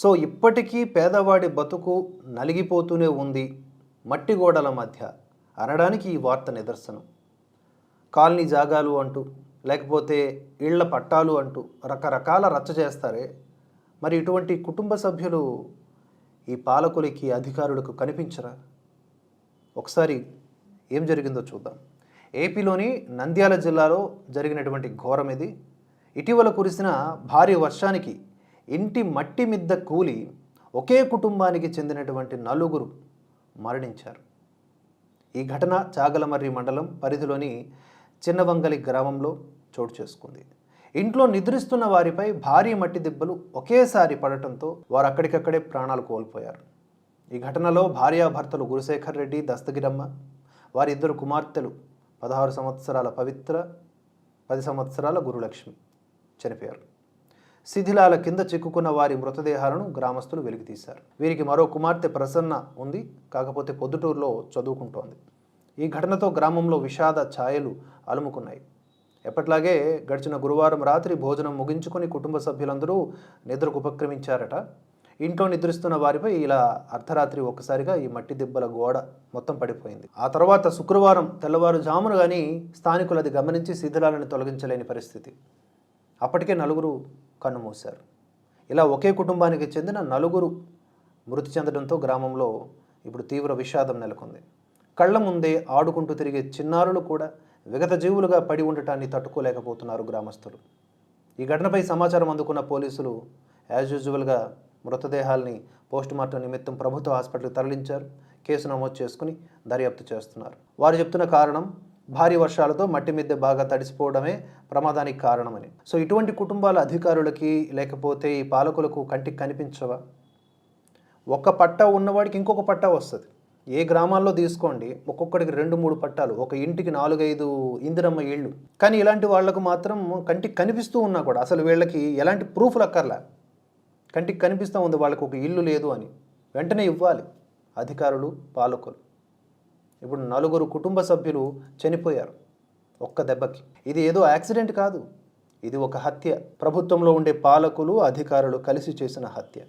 So ఇప్పటికీ పేదవాడి బతుకు నలిగిపోతూనే ఉంది మట్టి గోడల మధ్య అనడానికి ఈ వార్త నిదర్శనం. కాలనీ జాగాలు అంటూ లేకపోతే ఇళ్ళ పట్టాలు అంటూ రకరకాల రచ్చ చేస్తారే? మరి ఇటువంటి కుటుంబ సభ్యులు ఈ పాలకులకి అధికారులకు కనిపించరా? ఒకసారి ఏం జరిగిందో చూద్దాం. ఏపీలోని నంద్యాల జిల్లాలో జరిగినటువంటి ఘోరం ఇది. ఇటీవల కురిసిన భారీ వర్షానికి ఇంటి మట్టి మిద్ద కూలి ఒకే కుటుంబానికి చెందినటువంటి నలుగురు మరణించారు. ఈ ఘటన చాగలమర్రి మండలం పరిధిలోని చిన్నవంగలి గ్రామంలో చోటు చేసుకుంది. ఇంట్లో నిద్రిస్తున్న వారిపై భారీ మట్టి దిబ్బలు ఒకేసారి పడటంతో వారు అక్కడికక్కడే ప్రాణాలు కోల్పోయారు. ఈ ఘటనలో భార్యాభర్తలు గురుశేఖర్ రెడ్డి దస్తగిరమ్మ వారిద్దరు కుమార్తెలు పదహారు సంవత్సరాల పవిత్ర పది సంవత్సరాల గురులక్ష్మి చనిపోయారు. శిథిలాల కింద చిక్కుకున్న వారి మృతదేహాలను గ్రామస్తులు వెలికితీశారు. వీరికి మరో కుమార్తె ప్రసన్న ఉంది. కాకపోతే పొద్దుటూరులో చదువుకుంటోంది. ఈ ఘటనతో గ్రామంలో విషాద ఛాయలు అలుముకున్నాయి. ఎప్పట్లాగే గడిచిన గురువారం రాత్రి భోజనం ముగించుకొని కుటుంబ సభ్యులందరూ నిద్రకు ఉపక్రమించారట. ఇంట్లో నిద్రిస్తున్న వారిపై ఇలా అర్ధరాత్రి ఒక్కసారిగా ఈ మట్టి దిబ్బల గోడ మొత్తం పడిపోయింది. ఆ తర్వాత శుక్రవారం తెల్లవారుజామున కానీ స్థానికులు అది గమనించి శిథిలాలను తొలగించలేని పరిస్థితి. అప్పటికే నలుగురు కన్నుమూశారు ఇలా ఒకే కుటుంబానికి చెందిన నలుగురు మృతి చెందడంతో గ్రామంలో ఇప్పుడు తీవ్ర విషాదం నెలకొంది. కళ్ళ ముందే ఆడుకుంటూ తిరిగే చిన్నారులు కూడా విగత జీవులుగా పడి ఉండటాన్ని తట్టుకోలేకపోతున్నారు గ్రామస్తులు. ఈ ఘటనపై సమాచారం అందుకున్న పోలీసులు యాజ్ యూజువల్గా మృతదేహాల్ని పోస్టుమార్టం నిమిత్తం ప్రభుత్వ హాస్పిటల్కి తరలించారు. కేసు నమోదు చేసుకుని దర్యాప్తు చేస్తున్నారు. వారు చెప్తున్న కారణం భారీ వర్షాలతో మట్టి మిద్దె బాగా తడిసిపోవడమే ప్రమాదానికి కారణమని. సో ఇటువంటి కుటుంబాల అధికారులకి లేకపోతే ఈ పాలకులకు కంటికి కనిపించవా? ఒక పట్టా ఉన్నవాడికి ఇంకొక పట్టా వస్తుంది. ఏ గ్రామాల్లో తీసుకోండి ఒక్కొక్కడికి రెండు మూడు పట్టాలు ఒక ఇంటికి నాలుగైదు ఇందిరమ్మ ఇళ్ళు. కానీ ఇలాంటి వాళ్ళకు మాత్రం కంటికి కనిపిస్తూ ఉన్నా కూడా అసలు వీళ్ళకి ఎలాంటి ప్రూఫ్లు అక్కర్లా? కంటికి కనిపిస్తూ ఉంది వాళ్ళకు ఒక ఇల్లు లేదు అని. వెంటనే ఇవ్వాలి అధికారులు పాలకులు. ఇప్పుడు నలుగురు కుటుంబ సభ్యులు చనిపోయారు ఒక్క దెబ్బకి. ఇది ఏదో యాక్సిడెంట్ కాదు. ఇది ఒక హత్య. ప్రభుత్వంలో ఉండే పాలకులు అధికారులు కలిసి చేసిన హత్య.